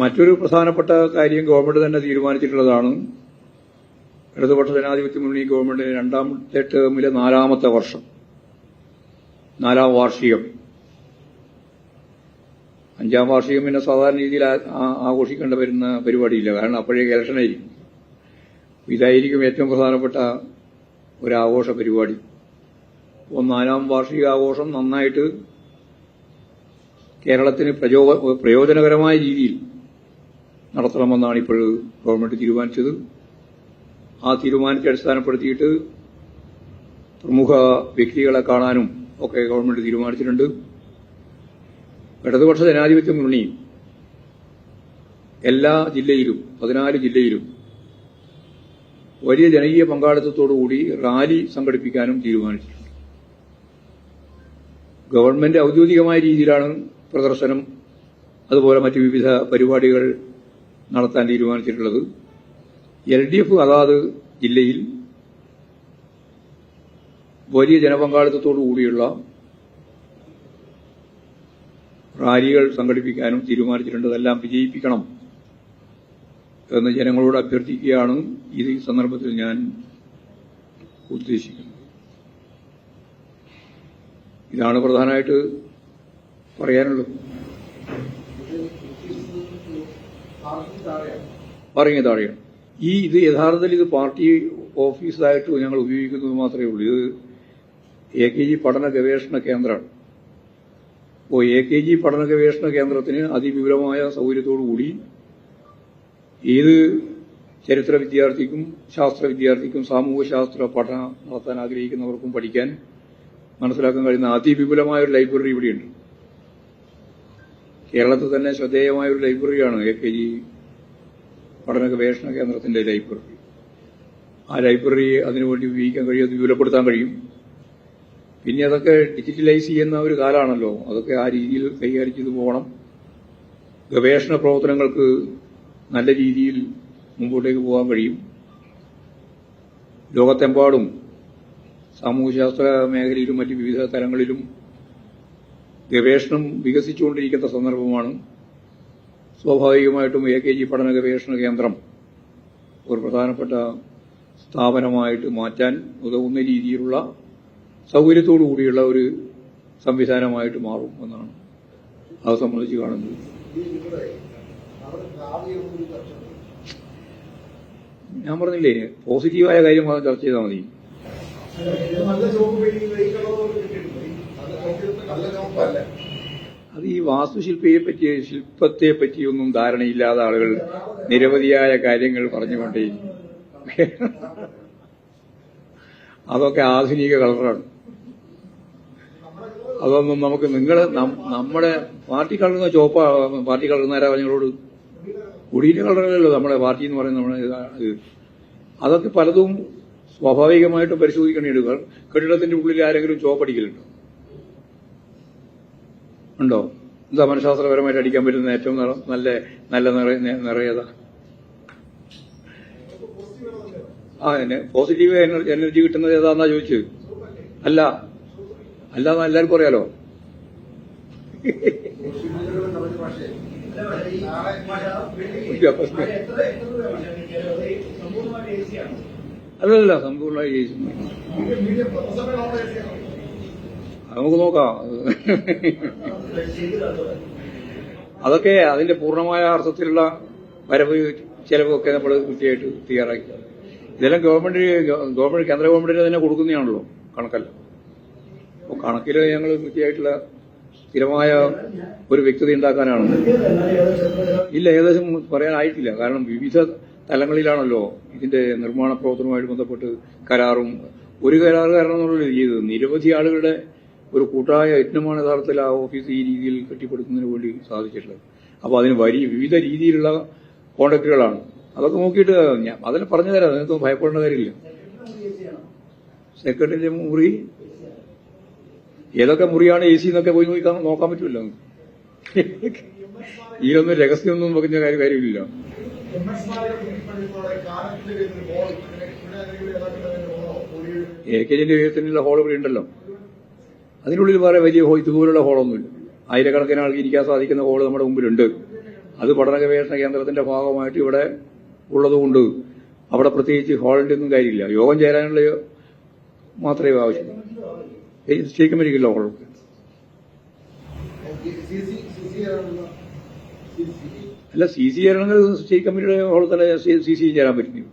മറ്റൊരു പ്രധാനപ്പെട്ട കാര്യം ഗവൺമെന്റ് തന്നെ തീരുമാനിച്ചിട്ടുള്ളതാണ്. ഇടതുപക്ഷ ജനാധിപത്യ മുന്നണി ഗവൺമെന്റ് രണ്ടാമത്തെ ടേമിലെ നാലാമത്തെ വർഷം. നാലാം വാർഷികം. അഞ്ചാം വാർഷികം പിന്നെ സാധാരണ രീതിയിൽ ആഘോഷിക്കേണ്ട വരുന്ന പരിപാടിയില്ല. കാരണം അപ്പോഴേക്ക് ഇലക്ഷനായിരിക്കും ഇതായിരിക്കും ഏറ്റവും പ്രധാനപ്പെട്ട ഒരു ആഘോഷ പരിപാടി. അപ്പോൾ നാലാം വാർഷിക ആഘോഷം നന്നായിട്ട് കേരളത്തിന് പ്രയോജനകരമായ രീതിയിൽ നടത്തണമെന്നാണ് ഇപ്പോൾ ഗവൺമെന്റ് തീരുമാനിച്ചത്. ആ തീരുമാനത്തെ അടിസ്ഥാനപ്പെടുത്തിയിട്ട് പ്രമുഖ വ്യക്തികളെ കാണാനും ഒക്കെ ഗവൺമെന്റ് തീരുമാനിച്ചിട്ടുണ്ട്. ഇടതുപക്ഷ ജനാധിപത്യ മുന്നണി എല്ലാ ജില്ലയിലും പതിനാല് ജില്ലയിലും വലിയ ജനകീയ പങ്കാളിത്തത്തോടുകൂടി റാലി സംഘടിപ്പിക്കാനും തീരുമാനിച്ചിട്ടുണ്ട്. ഗവൺമെന്റ് ഔദ്യോഗികമായ രീതിയിലാണ് പ്രദർശനം അതുപോലെ മറ്റ് വിവിധ പരിപാടികൾ നടത്താൻ തീരുമാനിച്ചിട്ടുള്ളത്. എൽ ഡി എഫ് അതാത് ജില്ലയിൽ വലിയ ജനപങ്കാളിത്തത്തോടു കൂടിയുള്ള റാലികൾ സംഘടിപ്പിക്കാനും തീരുമാനിച്ചിട്ടുണ്ട് അതെല്ലാം വിജയിപ്പിക്കണം എന്ന് ജനങ്ങളോട് അഭ്യർത്ഥിക്കുകയാണ് ഇത് ഈ സന്ദർഭത്തിൽ ഞാൻ ഉദ്ദേശിക്കുന്നത്. ഇതാണ് പ്രധാനമായിട്ട് പറയാനുള്ളത്. പറഞ്ഞ താഴെയാണ്. ഈ ഇത് യഥാർത്ഥത്തിൽ ഇത് പാർട്ടി ഓഫീസായിട്ട് ഞങ്ങൾ ഉപയോഗിക്കുന്നത് മാത്രമേ ഉള്ളൂ. ഇത് എ കെ ജി പഠന ഗവേഷണ കേന്ദ്രമാണ്. അപ്പോൾ എ കെ ജി പഠന ഗവേഷണ കേന്ദ്രത്തിന് അതിവിപുലമായ സൗകര്യത്തോടുകൂടി ഏത് ചരിത്ര വിദ്യാർത്ഥിക്കും ശാസ്ത്ര വിദ്യാർത്ഥിക്കും സാമൂഹ്യശാസ്ത്ര പഠനം നടത്താൻ ആഗ്രഹിക്കുന്നവർക്കും പഠിക്കാൻ മനസ്സിലാക്കാൻ കഴിയുന്ന അതിവിപുലമായ ഒരു ലൈബ്രറി ഇവിടെയുണ്ട്. കേരളത്തിൽ തന്നെ ശ്രദ്ധേയമായ ഒരു ലൈബ്രറിയാണ് എ കെ ജി പഠന ഗവേഷണ കേന്ദ്രത്തിന്റെ ലൈബ്രറി. ആ ലൈബ്രറി അതിനുവേണ്ടി ഉപയോഗിക്കാൻ കഴിയും അത് വിപുലപ്പെടുത്താൻ കഴിയും. പിന്നെ അതൊക്കെ ഡിജിറ്റലൈസ് ചെയ്യുന്ന ഒരു കാലമാണല്ലോ അതൊക്കെ ആ രീതിയിൽ കൈകാര്യം ചെയ്തു പോകണം. ഗവേഷണ പ്രവർത്തനങ്ങൾക്ക് നല്ല രീതിയിൽ മുമ്പോട്ടേക്ക് പോകാൻ കഴിയും. ലോകത്തെമ്പാടും സാമൂഹ്യശാസ്ത്ര മേഖലയിലും മറ്റ് വിവിധ തലങ്ങളിലും ഗവേഷണം വികസിച്ചുകൊണ്ടിരിക്കുന്ന സന്ദർഭമാണ്. സ്വാഭാവികമായിട്ടും എ കെ ജി പഠന ഗവേഷണ കേന്ദ്രം ഒരു പ്രധാനപ്പെട്ട സ്ഥാപനമായിട്ട് മാറ്റാൻ ഉതകുന്ന രീതിയിലുള്ള സൗകര്യത്തോടു കൂടിയുള്ള ഒരു സംവിധാനമായിട്ട് മാറും എന്നാണ് അത് സംബന്ധിച്ച് കാണുന്നത്. ഞാൻ പറഞ്ഞില്ലേ പോസിറ്റീവായ കാര്യം ചർച്ച ചെയ്താൽ മതി. അത് ഈ വാസ്തുശില്പിയെ പറ്റി ശില്പത്തെ പറ്റിയൊന്നും ധാരണയില്ലാത്ത ആളുകൾ നിരവധിയായ കാര്യങ്ങൾ പറഞ്ഞുകൊണ്ടേ അതൊക്കെ ആധുനിക കളറാണ്. അതൊന്നും നമുക്ക് നിങ്ങൾ നമ്മുടെ പാർട്ടി കളറുന്ന ചോപ്പ പാർട്ടി കളർന്നാരാ ഞങ്ങളോട് കുടിയിലെ കളറല്ലല്ലോ നമ്മുടെ പാർട്ടി എന്ന് പറയുന്ന നമ്മുടെ ഇത് അതൊക്കെ പലതും സ്വാഭാവികമായിട്ടും പരിശോധിക്കേണ്ടിയിടുക കെട്ടിടത്തിന്റെ ഉള്ളിൽ ആരെങ്കിലും ചോപ്പടിക്കലുണ്ടോ? ഉണ്ടോ? എന്താ മനഃശാസ്ത്രപരമായിട്ട് അടിക്കാൻ പറ്റുന്ന ഏറ്റവും നല്ല നല്ല നിറ- നിറയതാ. ആ എന്നെ പോസിറ്റീവ് എനർജി കിട്ടുന്നത് ഏതാന്നാ ചോദിച്ചത്? അല്ല. അല്ലാന്ന് എല്ലാവർക്കും അറിയാലോ. അല്ലല്ല സമ്പൂർണമായി ജയിച്ചു. നമുക്ക് നോക്കാം. അതൊക്കെ അതിന്റെ പൂർണമായ അർത്ഥത്തിലുള്ള വരവ് ചെലവൊക്കെ നമ്മൾ കൃത്യമായിട്ട് തയ്യാറാക്കി. ഇതെല്ലാം ഗവൺമെന്റ് ഗവൺമെന്റ് കേന്ദ്ര ഗവൺമെന്റിന് തന്നെ കൊടുക്കുന്നതാണല്ലോ കണക്കല്ല. അപ്പോൾ കണക്കിൽ ഞങ്ങൾ കൃത്യമായിട്ടുള്ള സ്ഥിരമായ ഒരു വ്യക്തത ഉണ്ടാക്കാനാണ്. ഇല്ല ഏകദേശം പറയാനായിട്ടില്ല. കാരണം വിവിധ തലങ്ങളിലാണല്ലോ ഇതിന്റെ നിർമ്മാണ പ്രവർത്തനവുമായിട്ട് ബന്ധപ്പെട്ട് കരാറും. ഒരു കരാറുകാരൻ എന്നുള്ള ചെയ്തത്. നിരവധി ആളുകളുടെ ഒരു കൂട്ടായ യജ്ഞമാണ് യഥാർത്ഥത്തിൽ ആ ഓഫീസ് ഈ രീതിയിൽ കെട്ടിപ്പടുക്കുന്നതിന് വേണ്ടി സാധിച്ചിട്ടുള്ളത്. അപ്പോൾ അതിന് വലിയ വിവിധ രീതിയിലുള്ള കോണ്ടാക്റ്റുകളാണ് അതൊക്കെ നോക്കിയിട്ട് ഞാൻ അതിനെ പറഞ്ഞു തരാം. അതിനകത്ത് ഭയപ്പെടേണ്ട കാര്യമില്ല. സെക്രട്ടറിന്റെ മുറി ഏതൊക്കെ മുറിയാണ് എ സി എന്നൊക്കെ പോയി നോക്കി നോക്കാൻ പറ്റുമല്ലോ. ഇതിലൊന്നും രഹസ്യമൊന്നും വെക്കുന്ന കാര്യം കാര്യമില്ല. എ കെ ജിന്റെ ഉയരത്തിനുള്ള ഹോൾ ഇവിടെ ഉണ്ടല്ലോ. അതിനുള്ളിൽ വേറെ വലിയ ഇതുപോലുള്ള ഹോളൊന്നുമില്ല. ആയിരക്കണക്കിന് ആൾക്ക് ഇരിക്കാൻ സാധിക്കുന്ന ഹോൾ നമ്മുടെ മുമ്പിലുണ്ട്. അത് പഠന ഗവേഷണ കേന്ദ്രത്തിന്റെ ഭാഗമായിട്ട് ഇവിടെ ഉള്ളതുകൊണ്ട് അവിടെ പ്രത്യേകിച്ച് ഹാളിന്റെ ഒന്നും കാര്യമില്ല. യോഗം ചേരാനുള്ള മാത്രമേ ആവശ്യമുള്ളൂ. സ്റ്റേറ്റ് കമ്മിറ്റിക്കില്ല ഹോൾ അല്ല സി സി ചേരണമെങ്കിൽ സ്റ്റേറ്റ് കമ്മിറ്റിയുടെ ഹോളിൽ തന്നെ സി സി ചേരാൻ പറ്റും